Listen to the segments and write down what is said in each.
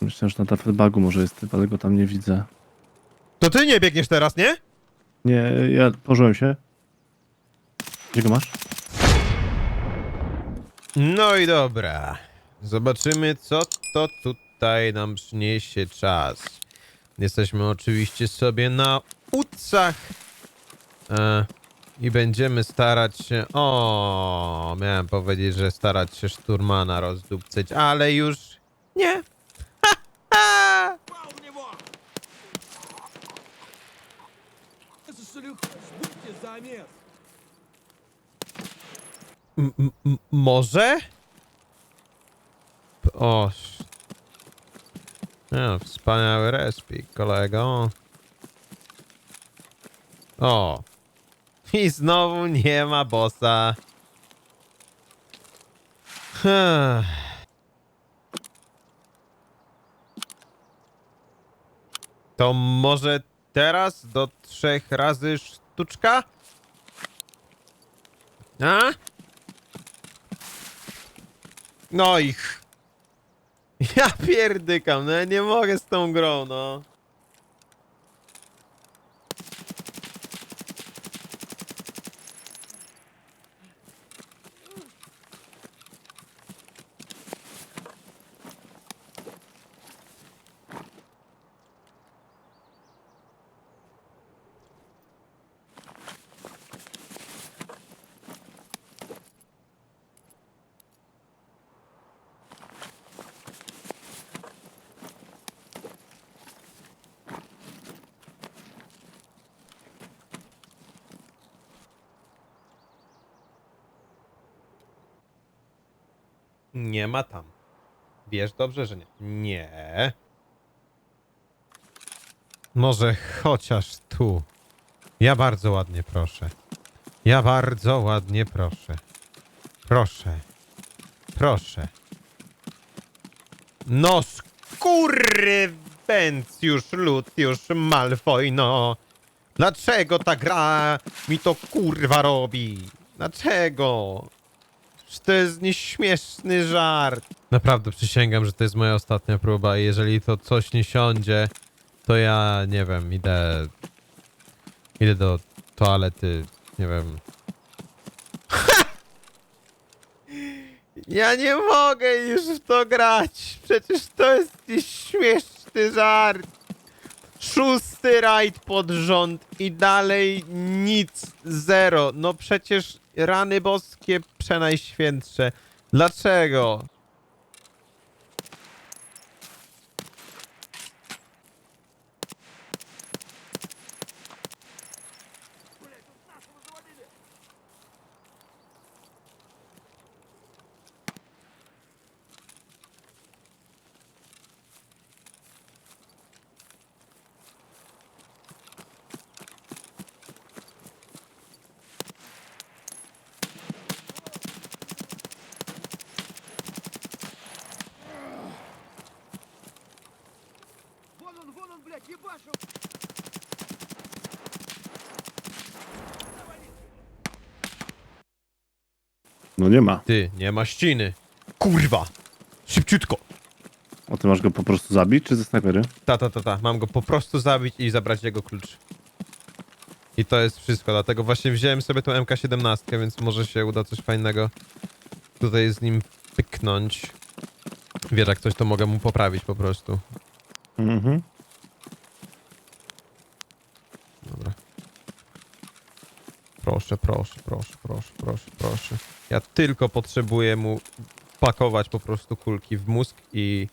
Myślę, że na Tafelbagu może jest typ, ale go tam nie widzę. To ty nie biegniesz teraz, nie? Nie, ja położyłem się. Gdzie go masz? No i dobra. Zobaczymy, co to tutaj nam przyniesie czas. Jesteśmy oczywiście sobie na utcach. E, I będziemy starać się... O, miałem powiedzieć, że starać się szturmana rozdupcyć, ale już nie. Może? O. No, wspaniały respik, kolego. O. I znowu nie ma bossa. To może teraz do trzech razy sztuczka? A? No ich. Ja pierdykam, no ja nie mogę z tą grą, no. Nie ma tam. Wiesz dobrze, że nie. Nie. Może chociaż tu. Ja bardzo ładnie proszę. Ja bardzo ładnie proszę. Proszę. Proszę. No skurwybencjusz, Luciusz Malfoy, no. Dlaczego ta gra mi to kurwa robi? Dlaczego? Że to jest nieśmieszny żart. Naprawdę przysięgam, że to jest moja ostatnia próba i jeżeli to coś nie siądzie, to ja nie wiem, idę. Idę do toalety, nie wiem. Ja nie mogę już w to grać. Przecież to jest nieśmieszny żart. Szósty rajd pod rząd i dalej nic, zero. No przecież rany boskie przenajświętsze. Dlaczego? No nie ma. Ty, nie ma ściny. Kurwa! Szybciutko! A ty masz go po prostu zabić, czy ze snajpery? Ta, ta, ta, ta. Mam go po prostu zabić i zabrać jego klucz. I to jest wszystko, dlatego właśnie wziąłem sobie tą MK17, więc może się uda coś fajnego tutaj z nim pyknąć. Wiesz, jak coś to mogę mu poprawić po prostu. Mhm. Proszę, proszę, proszę, proszę, proszę, proszę. Ja tylko potrzebuję mu pakować po prostu kulki w mózg i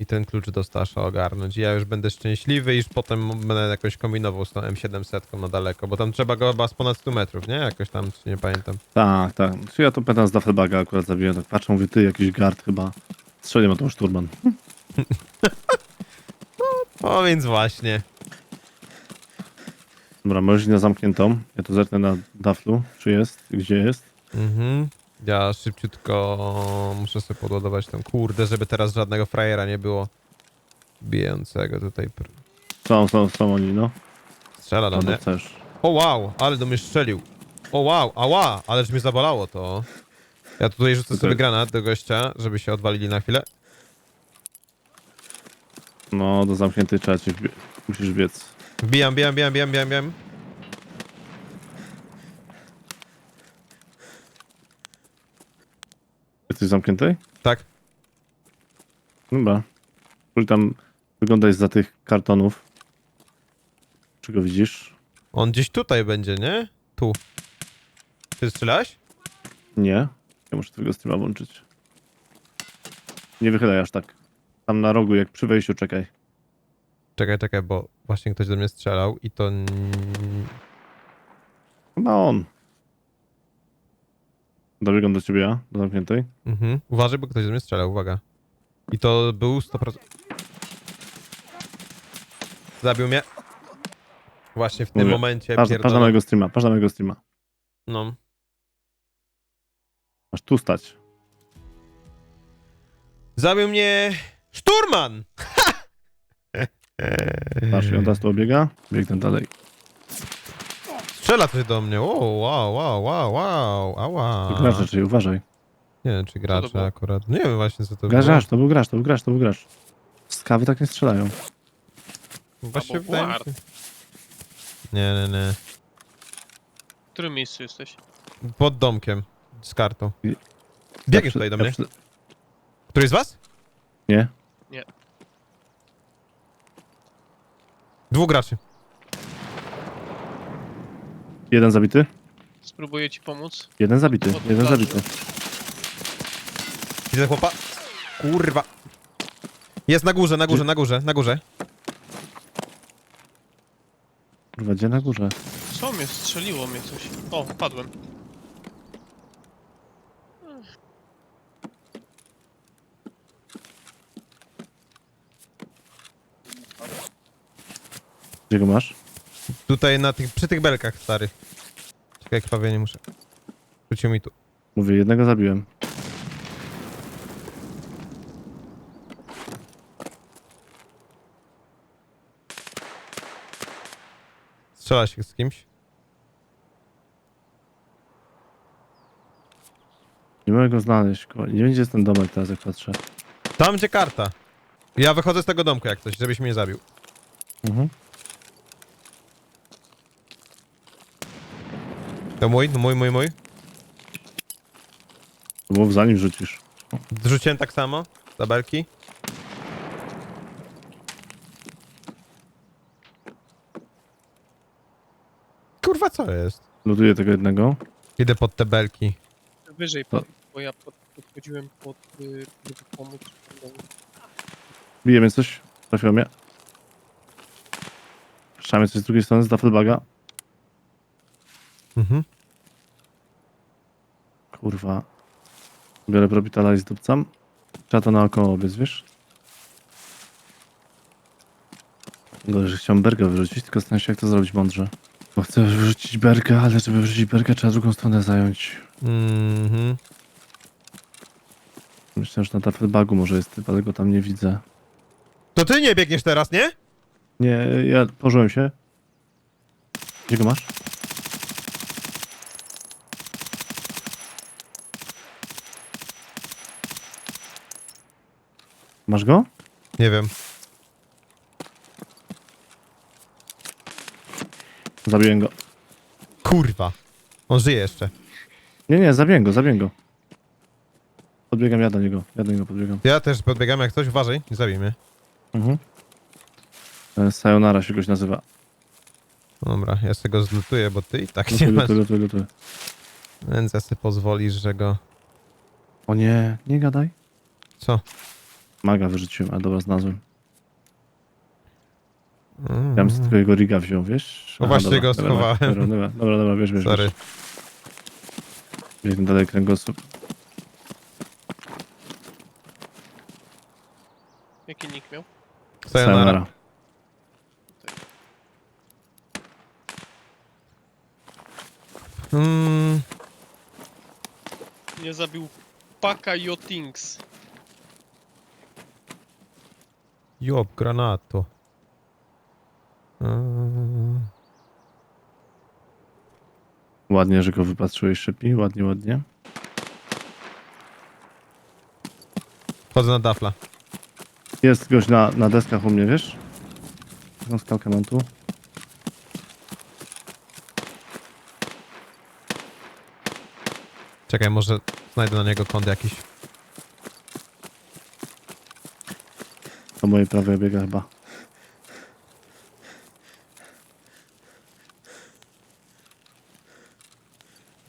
i ten klucz do Stasza ogarnąć. I ja już będę szczęśliwy, iż potem będę jakoś kombinował z tą M700 na daleko, bo tam trzeba go chyba z ponad 100 metrów, nie? Jakoś tam, nie pamiętam. Tak, tak. Czy ja to pytam z Tafelbaga akurat zabiłem, tak patrzę, mówię, ty, jakiś gard chyba. Strzelił ma tą szturman. O, więc właśnie. Dobra, możesz iść na zamkniętą. Ja to zerknę na Daflu, czy jest, gdzie jest. Mhm. Ja szybciutko muszę sobie podładować tam. Kurde, żeby teraz żadnego frajera nie było bijącego tutaj. pr- Są, są, są oni, no. Strzela do Albo mnie. chcesz. O wow, ale do mnie strzelił. O wow, ała, ależ mnie zabolało to. Ja tutaj rzucę sobie granat do gościa, żeby się odwalili na chwilę. No, do zamkniętej trzeba wbie- musisz biec. Wbijam, bijam, bijam, bijam, bijam, bijam. Jesteś zamkniętej? Tak. Dobra. Który tam wyglądać za tych kartonów. Czy go widzisz? On gdzieś tutaj będzie, nie? Tu. Ty strzelałeś? Nie. Ja muszę twojego streama włączyć. Nie wychylaj aż tak. Tam na rogu, jak przy wejściu, czekaj. Czekaj, czekaj, bo właśnie ktoś do mnie strzelał i to... Chyba on. Dobiegam do ciebie ja, do zamkniętej. Mhm. Uważaj, bo ktoś do mnie strzelał, uwaga. I to był 100%... Zabił mnie. Właśnie w tym Mówię, momencie Patrz, patrz na mojego streama, patrz na mojego streama. No. Masz tu stać. Zabił mnie... Szturman! Patrz, i on teraz tu obiega. Biegnę dalej. Strzela coś do mnie. O, wow, wow, wow, wow, ała. To Gracz czyli uważaj. Nie wiem, czy gracze było? akurat. Nie wiem właśnie, co to gracz, to był gracz, to był gracz, to był gracz. Z kawy tak nie strzelają. Właśnie Albo wydaje mi się... Nie, nie, nie. W którym miejscu jesteś? Pod domkiem. Z kartą. I- Biegnie Ja tutaj do przy- mnie. ja przy- Któryś z was? Nie? Dwóch graczy. Jeden zabity? Spróbuję ci pomóc. Jeden zabity, Od jeden plaży. zabity. Widzę chłopa. Kurwa. Jest na górze, na górze, na górze, na górze. Kurwa, gdzie na górze? Co mnie? Strzeliło mnie coś. O, padłem. Gdzie go masz? Tutaj na tych, przy tych belkach, stary. Czekaj, krwawie nie muszę. Wrócił mi tu. Mówię, jednego zabiłem. Strzela się z kimś. Nie mogę go znaleźć. kurwa. Nie jest ten domek teraz, jak patrzę. Tam, gdzie karta. Ja wychodzę z tego domku jak coś, żebyś mnie zabił. Mhm. To mój, no mój, mój, mój. To mów zanim rzucisz. Zrzuciłem tak samo. Za belki. Kurwa, co jest? Lutuję tego jednego. Idę pod te belki. Wyżej, To- pod, bo ja pod, podchodziłem pod... Y, żeby pomóc. Bije mnie coś. Trafiło mnie. Szamie coś z drugiej strony, z Duffelbaga. Mhm. Kurwa. Biorę probitala i zdupcam. Trzeba to naokoło obiec, wiesz? Gorzej, że chciałem bergę wyrzucić, tylko zastanawiam się, jak to zrobić mądrze. Bo chcę wyrzucić bergę, ale żeby wyrzucić bergę, trzeba drugą stronę zająć. Mhm. Myślę, że na Duffelbagu może jest typ, ale go tam nie widzę. To ty nie biegniesz teraz, nie? Nie, ja położyłem się. Gdzie go masz? Masz go? Nie wiem. Zabiłem go. Kurwa. On żyje jeszcze. Nie, nie, zabiłem go, zabiłem go. Podbiegam ja do niego, ja do niego podbiegam. Ja też podbiegam jak coś, uważaj, nie zabij mnie. Mhm. E, Sayonara się goś nazywa. Dobra, ja sobie go zlutuję, bo ty i tak nie Lutuj, masz. lutuj, lutuj, lutuj. Więc ja sobie pozwolisz, że go... O nie, nie gadaj. Co? Maga wyrzuciłem, a dobra, znalazłem. Mm. Ja bym sobie tylko jego riga wziął, wiesz? No właśnie dobra, go dobra, schowałem. Dobra, dobra, dobra, dobra, wiesz, wiesz. Sorry. wiesz. Dalej kręgosłup. Jaki nick miał? Sayonara. Mm, Nie zabił Paka Jotings. Job, granato. Mm, Ładnie, że go wypatrzyłeś szybciej, ładnie, ładnie. Wchodzę na dafla. Jest gość na, na deskach u mnie, wiesz? Taką skałkę mam tu. Czekaj, może znajdę na niego kąt jakiś. Po mojej prawej biega chyba.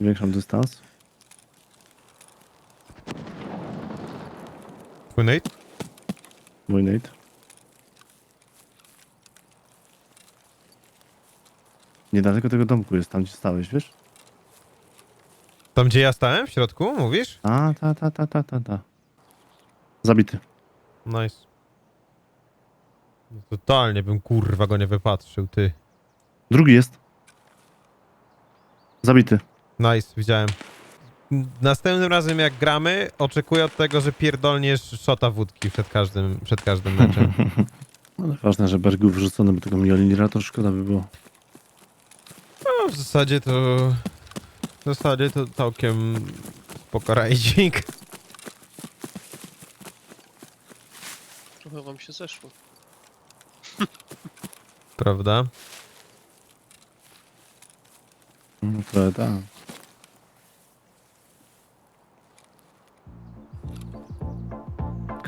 Zwiększam dystans. Twój Nate? Mój Nate. Niedaleko tego domku jest, tam gdzie stałeś, wiesz? Tam gdzie ja stałem? W środku, mówisz? A, ta, ta, ta, ta, ta, ta. Zabity. Nice. No Totalnie bym kurwa go nie wypatrzył, ty. Drugi jest. Zabity. Nice, widziałem. Następnym razem jak gramy, oczekuję od tego, że pierdolniesz szota wódki przed każdym, przed każdym meczem. Ale ważne, że Bergu wyrzucony, bo tego Mjolinira to szkoda by było. No, w zasadzie to... W zasadzie to całkiem spoko rajdzik. Trochę wam się zeszło. Prawda? No, trochę tak.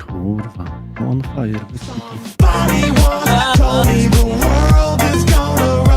Kurwa. On fire. bez kitu. Body once told me the world is gone.